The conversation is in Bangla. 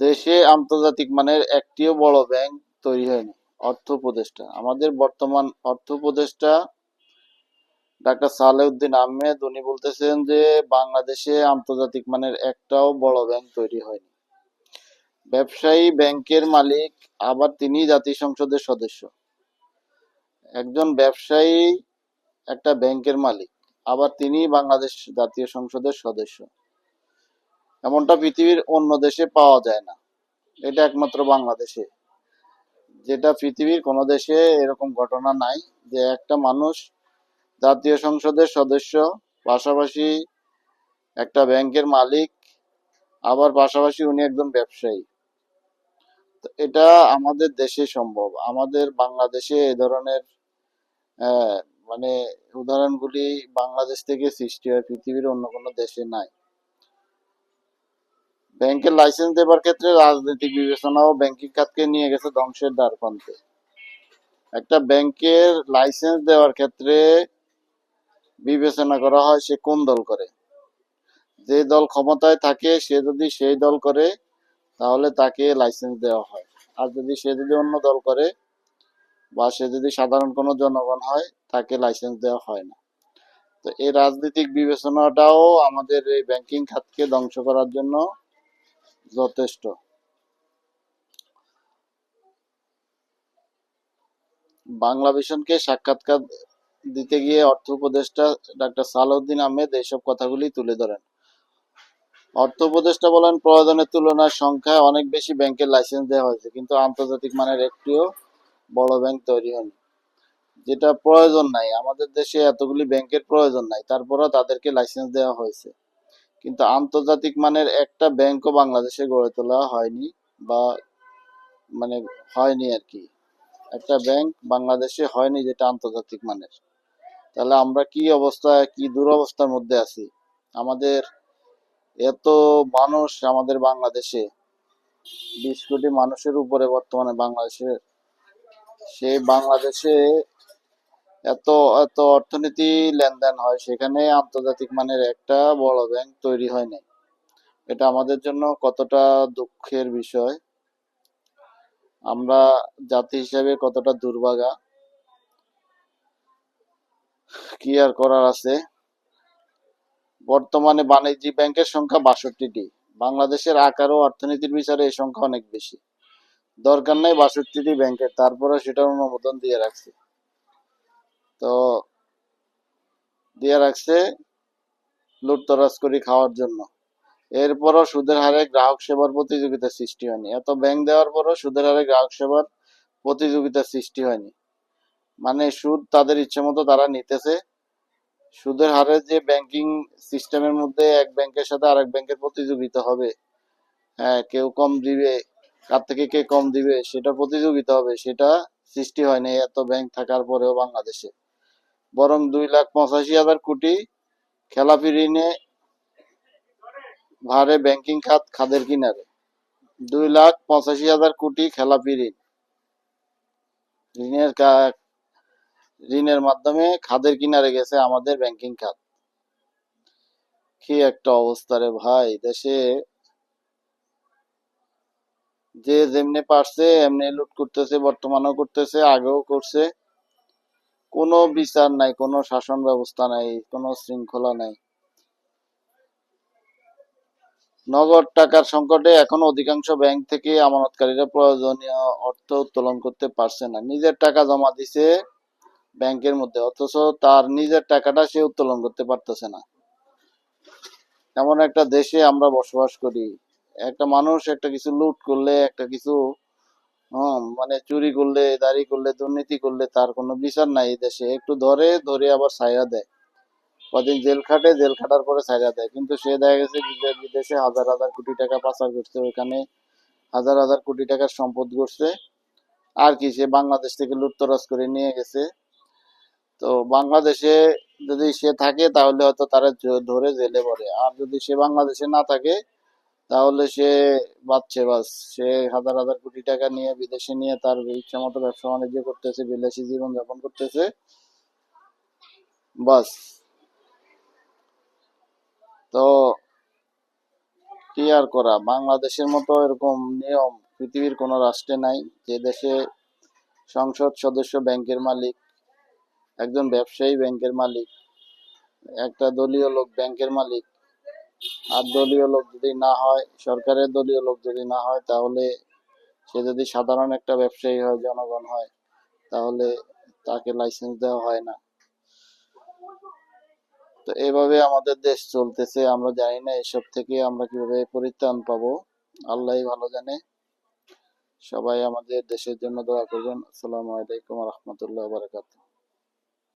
দেশে আন্তর্জাতিক মানের একটিও বড় ব্যাংক তৈরি হয়নি, অর্থ উপদেষ্টা। আমাদের বর্তমান অর্থ উপদেষ্টা ডাক্তার সালেউদ্দিন আহমেদ, উনি বলতেছেন যে বাংলাদেশে আন্তর্জাতিক মানের একটাও বড় ব্যাংক তৈরি হয়নি। ব্যবসায়ী ব্যাংকের মালিক আবার তিনি জাতীয় সংসদের সদস্য। একজন ব্যবসায়ী একটা ব্যাংকের মালিক, আবার তিনি বাংলাদেশ জাতীয় সংসদের সদস্য। এমনটা পৃথিবীর অন্য দেশে পাওয়া যায় না। এটা একমাত্র বাংলাদেশে। যেটা পৃথিবীর কোনো দেশে এরকম ঘটনা নাই যে একটা মানুষ জাতীয় সংসদের সদস্য, পাশাপাশি একটা ব্যাংকের মালিক, আবার পাশাপাশি উনি একজন ব্যবসায়ী। এটা আমাদের দেশে সম্ভব। আমাদের বাংলাদেশে এ ধরনের মানে উদাহরণগুলি বাংলাদেশ থেকে সৃষ্টি হয়, পৃথিবীর অন্য কোনো দেশে নাই। ব্যাংকের লাইসেন্স দেবার ক্ষেত্রে রাজনৈতিক বিবেচনা ও ব্যাংকিং খাতকে নিয়ে গেছে ধ্বংসের দ্বার প্রান্তে। একটা ব্যাংকের লাইসেন্স দেওয়ার ক্ষেত্রে বিবেচনা করা হয় সে কোন দল করে। যে দল ক্ষমতায় থাকে, সে যদি সেই দল করে, তাহলে তাকে লাইসেন্স দেওয়া হয়। আর যদি সে যদি অন্য দল করে, বা সে যদি সাধারণ কোনো জনগণ হয়, তাকে লাইসেন্স দেওয়া হয় না। তো এই রাজনৈতিক বিবেচনাটাও আমাদের এই ব্যাংকিং খাতকে ধ্বংস করার জন্য যথেষ্ট। বাংলা ভিশনকে সাক্ষাৎকার দিতে গিয়ে অর্থ উপদেষ্টা ডাক্তার সালাউদ্দিন আহমেদ এইসব কথাগুলি তুলে ধরেন। অর্থ উপদেষ্টা বলেন, প্রয়োজনের তুলনায় সংখ্যায় অনেক বেশি ব্যাংকের লাইসেন্স দেওয়া হয়েছে, কিন্তু আন্তর্জাতিক মানের একটিও বড় ব্যাংক তৈরি হয়নি, যেটা প্রয়োজন নাই। আমাদের দেশে এতগুলি ব্যাংকের প্রয়োজন নাই, তারপরেও তাদেরকে লাইসেন্স দেওয়া হয়েছে। কিন্তু আন্তর্জাতিক মানের একটা ব্যাংকও বাংলাদেশে গড়ে তোলা হয়নি বা মানে হয়নি আর কি। একটা ব্যাংক বাংলাদেশে হয়নি যেটা আন্তর্জাতিক মানের। তাহলে আমরা কি অবস্থায়, কি দুরবস্থার মধ্যে আছি? আমাদের এত মানুষ আমাদের বাংলাদেশে, বিশ কোটি মানুষের উপরে বর্তমানে বাংলাদেশে সেই বাংলাদেশে এত এত অর্থনীতি লেনদেন হয়, সেখানে আন্তর্জাতিক মানের একটা বড় ব্যাংক তৈরি হয় নাই। এটা আমাদের জন্য কতটা দুঃখের বিষয়। আমরা জাতি হিসেবে কতটা দুর্ভাগা। কি আর করার আছে? বর্তমানে বাণিজ্যিক ব্যাংকের সংখ্যা বাষট্টিটি। বাংলাদেশের আকার ও অর্থনীতির বিচারে এই সংখ্যা অনেক বেশি। দরকার নাই বাষট্টিটি ব্যাংকের তারপরে সেটার অনুমোদন দিয়ে রাখছে। তো দিয়ে রাখছে লুটতরাজ করে খাওয়ার জন্য। এরপরও সুদের হারে গ্রাহক সেবার প্রতিযোগিতা সৃষ্টি হয়নি। এত ব্যাংক দেওয়ার পরও সুদের হারে গ্রাহক সেবার প্রতিযোগিতা সৃষ্টি হয়নি। মানে সুদ তাদের ইচ্ছে মতো তারা নিতেছে। সুদের হারে যে ব্যাংকিং সিস্টেমের মধ্যে এক ব্যাংকের সাথে আরেক ব্যাংকের প্রতিযোগিতা হবে হ্যাঁ কেউ কম দিবে, কার থেকে কে কম দিবে, সেটা প্রতিযোগিতা হবে, সেটা সৃষ্টি হয়নি। এত ব্যাংক থাকার পরেও বাংলাদেশে। বরং দুই লাখ পঁচাশি হাজার কোটি খেলাপি ঋণে ভারে ব্যাংকিং খাত খাদের কিনারে। দুই লাখ পঁচাশি হাজার কোটি খেলাপি ঋণ। ঋণের ঋণের মাধ্যমে খাদের কিনারে গেছে আমাদের ব্যাংকিং খাত। কি একটা অবস্থা রে ভাই, দেশে যে যেমনি পারছে, এমনি লুট করতেছে, বর্তমানেও করতেছে, আগেও করছে। কোনো বিচার নাই, কোনো শাসন ব্যবস্থা নাই, কোনো শৃঙ্খলা নাই। নগদ টাকার সংকটে এখন অধিকাংশ ব্যাংক থেকে আমানতকারীরা প্রয়োজনীয় অর্থ উত্তোলন করতে পারছে না। নিজের টাকা জমা দিছে ব্যাংকের মধ্যে, অথচ তার নিজের টাকাটা সে উত্তোলন করতে পারতেছে না। এমন একটা দেশে আমরা বসবাস করি। একটা মানুষ একটা কিছু লুট করলে, একটা কিছু হম মানে চুরি করলে, দাড়ি করলে, দুর্নীতি করলে তার কোনো বিচার নাই দেশে। একটু ধরে ধরে আবার ছাইরা দেয়। কদিন জেল খাটে, জেল খাটার পরে ছাইরা দেয়। কিন্তু সে দেখা গেছে বিদেশে হাজার হাজার কোটি টাকা পাচার করছে। ওইখানে হাজার হাজার কোটি টাকার সম্পদ করছে আর কি, সে বাংলাদেশ থেকে লুটতরাজ করে নিয়ে গেছে। তো বাংলাদেশে যদি সে থাকে, তাহলে হয়তো তারা ধরে জেলে পড়ে। আর যদি সে বাংলাদেশে না থাকে তাহলে সে বাচ্চে বাস। সে হাজার হাজার কোটি টাকা নিয়ে বিদেশে নিয়ে তার ইচ্ছা মতো ব্যবসা বাণিজ্য করতেছে বিলাসী জীবন যাপন করতেছে। বাস। তো ক্লিয়ার করা? বাংলাদেশের মতো এরকম নিয়ম পৃথিবীর কোনো রাষ্ট্রে নাই। যে দেশে সংসদ সদস্য ব্যাংকের মালিক, একজন ব্যবসায়ী ব্যাংকের মালিক, একটা দলীয় লোক ব্যাংকের মালিক আর দলীয় লোক যদি না হয়, সরকারের দলীয় লোক যদি না হয়, তাহলে সে যদি সাধারণ একটা ব্যবসায়ী হয়, জনগণ হয়, তাহলে তাকে লাইসেন্স দেওয়া হয় না। তো এভাবে আমাদের দেশ চলতেছে, আমরা জানি না এসব থেকে আমরা কীভাবে পরিত্রাণ পাবো। আল্লাহ ভালো জানে। সবাই আমাদের দেশের জন্য দোয়া করবেন। আসসালামু আলাইকুম রহমতুল্লাহ বারাকাতুহ।